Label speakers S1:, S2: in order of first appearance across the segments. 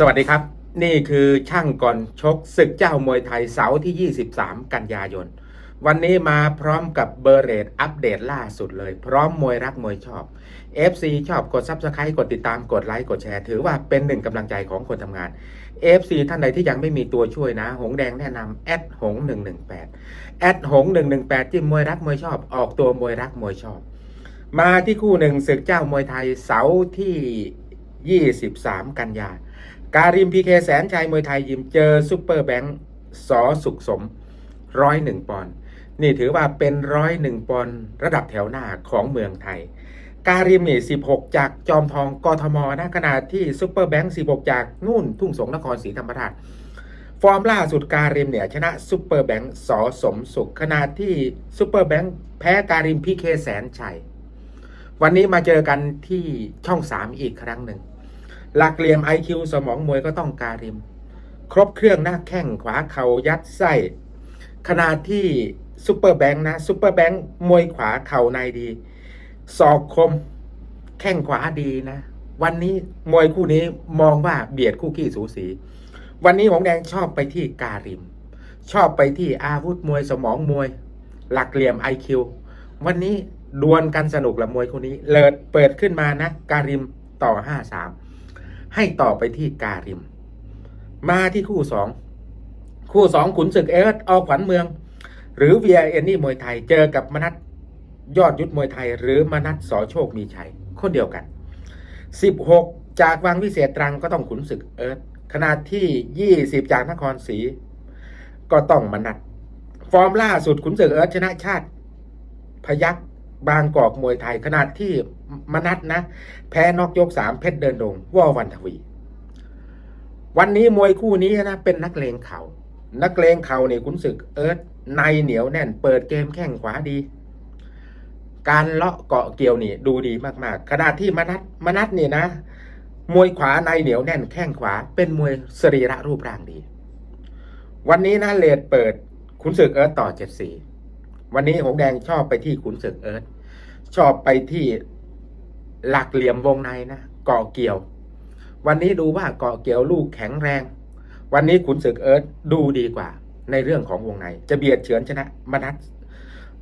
S1: สวัสดีครับ นี่คือช่างก่อนชกศึกเจ้ามวยไทยเสาร์ที่ 23 กันยายน วันนี้มาพร้อมกับเบอร์เรตอัปเดตล่าสุดเลย พร้อมมวยรักมวยชอบ FC ชอบกด Subscribe กดติดตามกดไลค์กดแชร์ถือว่าเป็นหนึ่งกำลังใจของคนทำงาน FC ท่านใดที่ยังไม่มีตัวช่วยนะ หงแดงแนะนำแอดหง118แอดหง118 จิ้มมวยรักมวยชอบ ออกตัวมวยรักมวยชอบ มาที่คู่หนึ่งศึกเจ้ามวยไทยเสาร์ที่ 23 กันยายน การิมพีเคแสนชัยมวยไทยยิมเจอซูเปอร์แบงค์สอสุขสมร้อยหนึ่งปอนด์นี่ถือว่าเป็นร้อยหนึ่งปอนด์ระดับแถวหน้าของเมืองไทย การิมนี่16จากจอมทองกทมนะขณะที่ซูเปอร์แบงค์16จากนู่นทุ่งสงนครศรีธรรมราชฟอร์มล่าสุดการิมเนี่ยชนะซูเปอร์แบงค์สอสมสุขขณะที่ซูเปอร์แบงค์แพ้การิมพีเคแสนชัย วันนี้มาเจอกันที่ช่อง3อีกครั้งหนึ่ง หลักเหลี่ยม IQ สมองมวยก็ต้องการิม ครบเครื่องหน้าแข้งขวาเข่ายัดไส้ขณะที่ซูเปอร์แบงค์นะซูเปอร์แบงค์มวยขวาเข่าในดีศอกคมแข้งขวาดีนะ วันนี้มวยคู่นี้มองว่าเบียดคู่ขี้สูสี วันนี้หงแดงชอบไปที่การิม ชอบไปที่อาวุธมวยสมองมวย หลักเหลี่ยม IQ วันนี้ดวลกันสนุกละมวยคู่นี้ เลิดเปิดขึ้นมานะ การิมต่อ 5-3 ให้ต่อไปที่การิม มาที่คู่สองคู่สองขุนศึกเอสอขวัญเมือง หรือ VIN นี่มวยไทยเจอกับมนัทยอดยุทธมวยไทย หรือมนัทสอโชคมีชัยคนเดียวกัน 16 จากวังวิเศษตรังก็ต้องขุนศึกเอิร์ธขนาดที่ 20 จากนครศรีก็ต้องมนัทฟอร์มล่าสุดขุนศึกเอิร์ธชนะชาติ พยัก บางกอกมวยไทยขนาดที่มนัทนะ แพ้นอกยกสามเพชรเดินดงวอวันทวี วันนี้มวยคู่นี้นะเป็นนักเลงเขา่านักเลงเข่าเนี่ยขุนศึกเอิร์ธในเหนียวแน่น เปิดเกมแข้งขวาดี การเลาะเกาะเกี่ยวนี่ดูดีมากๆขณะที่มนัทมนัทนี่ยนะ มวยขวาในเหนียวแน่นแข้งขวา เป็นมวยสรีระรูปร่างดี วันนี้นะเลดเปิดขุนศึกเอิร์ธต่อเจ็ดสี่ วันนี้หงแดงชอบไปที่ขุนศึกเอิร์ธชอบไปที่หลักเหลี่ยมวงในนะเกาะเกี่ยว วันนี้ดูว่าเกาะเกี่ยวลูกแข็งแรง วันนี้ขุนศึกเอิร์ธดูดีกว่า ในเรื่องของวงใน จะเบียดเฉือนชนะมนัท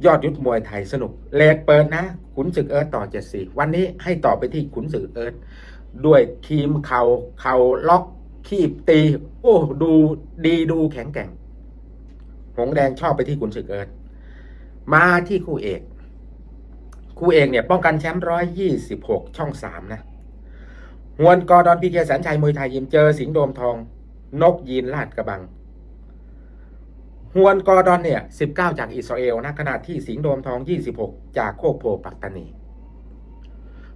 S1: ยอดยุทธมวยไทยสนุกเลดเปิดนะ ขุนศึกเอิร์ธต่อเจ็ดสี่วันนี้ให้ต่อไปที่ขุนศึกเอิร์ธด้วยทีมเขา่าเข่าล็อกคีบตี โอ้ ดูดีดูแข็งแกร่ง หงแดงชอบไปที่ขุนศึกเอิร์ธ มาที่คู่เอก คู่เอกเนี่ย ป้องกันแชมป์ร้อยยี่สิบหกช่องสามนะฮวนกอดอนพีเคแสนชัยมวยไทยยิมเจอสิงห์โดมทอง นกยีนลาดกระบังฮวนกอดอนเนี่ยสิบเก้าจากอิสราเอลนะขณะที่สิงห์โดมทองยี่สิบหกจากโคกโพปัตตานี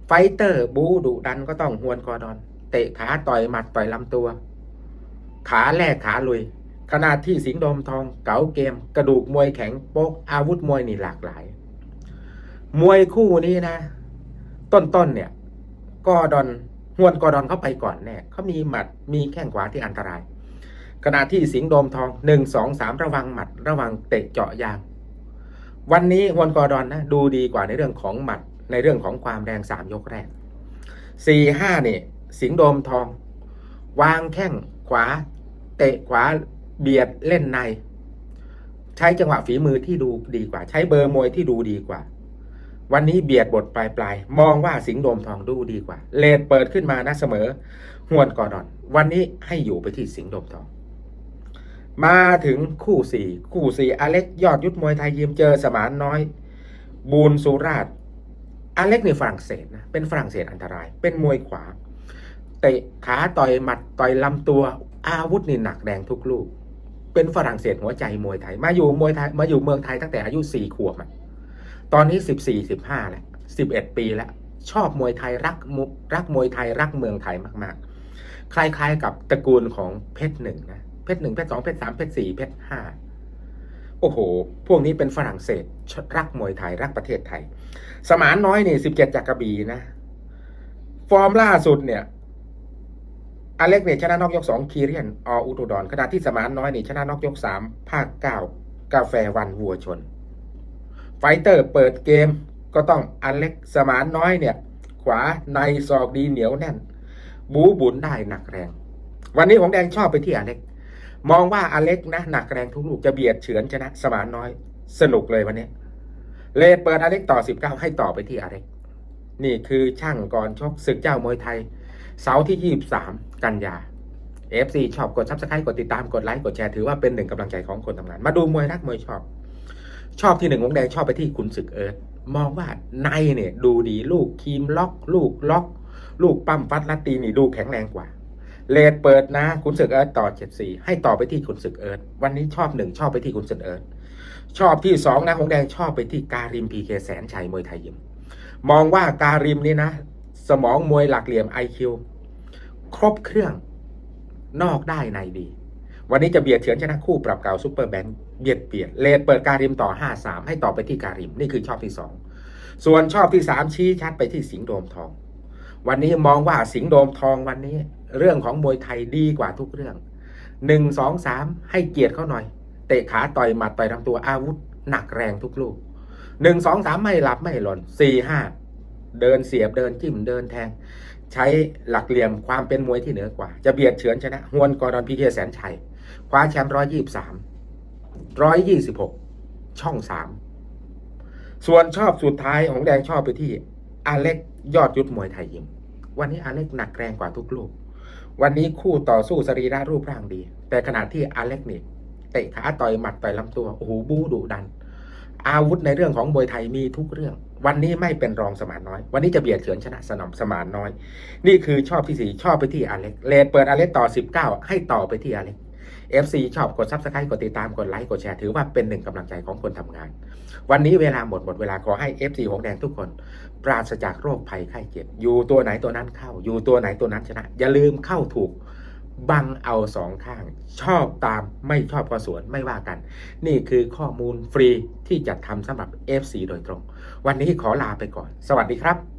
S1: ไฟเตอร์บูดุดันก็ต้องฮวนกอดอน เตะขาต่อยหมัดต่อยลำตัว ขาแลกขาลุย ขณะที่สิงห์ดมทองเก๋าเกม กระดูกมวยแข็งโป๊กอาวุธมวยนี่หลากหลาย มวยคู่นี้นะ ต้นๆเนี่ยกอดอนฮวนกอดอนเข้าไปก่อนแน่เขามีหมัดมีแข้งขวาที่อันตราย ขณะที่สิงห์โดมทองหนึ่งสองสามระวังหมัด ระวังเตะเจาะยาง วันนี้ฮวนกอดอนนะดูดีกว่าในเรื่องของหมัด ในเรื่องของความแรงสามยกแรกสี่ห้าเนี่ยสิงห์โดมทอง วางแข้งขวา เตะขวา เบียดเล่นใน ใช้จังหวะฝีมือที่ดูดีกว่า ใช้เบอร์มวยที่ดูดีกว่า วันนี้เบียดบทปลายปลายๆมองว่าสิงห์โดมทองดูดีกว่า เลดเปิดขึ้นมานะเสมอหวนก่อดอน วันนี้ให้อยู่ไปที่สิงห์โดมทอง มาถึงคู่สี่คู่สี่อเล็กยอดยุทธมวยไทยยิมเจอสมานน้อย บูนสุราชอเล็กในฝรั่งเศสนะเป็นฝรั่งเศสอันตราย เป็นมวยขวาเตะขาต่อยหมัดต่อยลำตัวอาวุธนี่หนักแดงทุกลูก เป็นฝรั่งเศสหัวใจมวยไทย มาอยู่มวยไทยมาอยู่เมืองไทยตั้งแต่อายุสี่ขวบอะตอนนี้สิบสี่สิบห้าแล้วสิบเอ็ดปีแล้ว ชอบมวยไทยรักมุรักมวยไทยรักเมืองไทยมากๆ คล้ายๆกับตระกูลของเพชรหนึ่งนะเพชรหนึ่งเพชรสองเพชรสามเพชรสี่เพชรห้าโอ้โห พวกนี้เป็นฝรั่งเศสรักมวยไทยรักประเทศไทย สมานน้อยนี่สิบเจ็ดจากกระบี่นะ ฟอร์มล่าสุดเนี่ย อเล็กเนี่ยชนะนอกยกสองคีเรียนออุตุดรขณะที่สมานน้อยนี่ชนะนอกยกสามภาคเก้ากาแฟวันวัวชน ไฟเตอร์เปิดเกมก็ต้องอเล็กสมานน้อยเนี่ย ขวาในศอกดีเหนียวแน่น บูบุนได้หนักแรง วันนี้หงแดงชอบไปที่อเล็ก มองว่าอเล็กนะหนักแรงทุกลูกจะเบียดเฉือนชนะสมานน้อย สนุกเลยวันนี้เลดเปิดอเล็กต่อ 19 ให้ต่อไปที่อเล็ก นี่คือช่างก่อนชกศึกเจ้ามวยไทย เสาร์ที่ 23 กันยา FC ชอบกดซับสไครต์กดติดตามกดไลค์กดแชร์ถือว่าเป็นหนึ่งกำลังใจของคนทำงาน มาดูมวยรักมวยชอบ ชอบที่หนึ่งวงแดงชอบไปที่ขุนศึกเอิร์ธมองว่าในเนี่ยดูดีลูกคีมล็อก ลูกล็อก ลูกปั้มฟัดลัดตีนี่ดูแข็งแรงกว่าเลดเปิดนะขุนศึกเอิร์ธต่อ 74 ให้ต่อไปที่ขุนศึกเอิร์ธวันนี้ชอบหนึ่งชอบไปที่ขุนศึกเอิร์ธชอบที่สองนะหงแดงชอบไปที่การิมพีเคแสนชัยมวยไทยยิมมองว่าการิมนี่นะ สมองมวยหลักเหลี่ยม IQ ครบเครื่องนอกได้ในดี วันนี้จะเบียดเฉือนชนะคู่ปรับเก่าซูเปอร์แบงค์เบียดเบียดเลดเปิดการิมต่อ 5-3 ให้ต่อไปที่การิม นี่คือชอบที่ 2 ส่วนชอบที่ 3 ชี้ชัดไปที่สิงห์โดมทอง วันนี้มองว่าสิงห์โดมทองวันนี้ เรื่องของมวยไทยดีกว่าทุกเรื่อง 1 2 3 ให้เกียรติเขาหน่อย เตะขาต่อยหมัดต่อยลำตัวอาวุธ หนักแรงทุกลูก 1 2 3 ไม่หลับไม่หล่น4 5 เดินเสียบเดินจิ้มเดินแทง ใช้หลักเหลี่ยมความเป็นมวยที่เหนือกว่า จะเบียดเฉือนชนะฮวนกอรอนพีเคแสนชัยคว้าแชมป์ร้อยยี่สามร้อยยี่สิบหกช่องสามส่วนชอบสุดท้ายของแดงชอบไปที่อาเล็กยอดยุทธมวยไทยยิม วันนี้อาเล็กหนักแรงกว่าทุกลูก วันนี้คู่ต่อสู้สรีระรูปร่างดี แต่ขณะที่อาเล็กนี่เตะขาต่อยหมัดต่อยลำตัวโอ้โหบูดุดัน อาวุธในเรื่องของมวยไทยมีทุกเรื่อง วันนี้ไม่เป็นรองสมานน้อย วันนี้จะเบียดเฉือนชนะสนองสมานน้อย นี่คือชอบที่สี่ชอบไปที่อาเล็กเลดเปิดอาเล็กต่อ 19 ให้ต่อไปที่อาเล็ก FC ชอบกดซับสไครต์กดติดตามกดไลค์กดแชร์ถือว่าเป็นหนึ่งกำลังใจของคนทำงาน วันนี้เวลาหมดหมดเวลาขอให้ FC หงแดงทุกคน ปราศจากโรคภัยไข้เจ็บ อยู่ตัวไหนตัวนั้นเข้า อยู่ตัวไหนตัวนั้นชนะ อย่าลืมเข้าถูก บังเอาสองข้าง ชอบตามไม่ชอบก็สวนไม่ว่ากัน นี่คือข้อมูลฟรีที่จัดทำสำหรับ FC โดยตรง วันนี้ขอลาไปก่อน สวัสดีครับ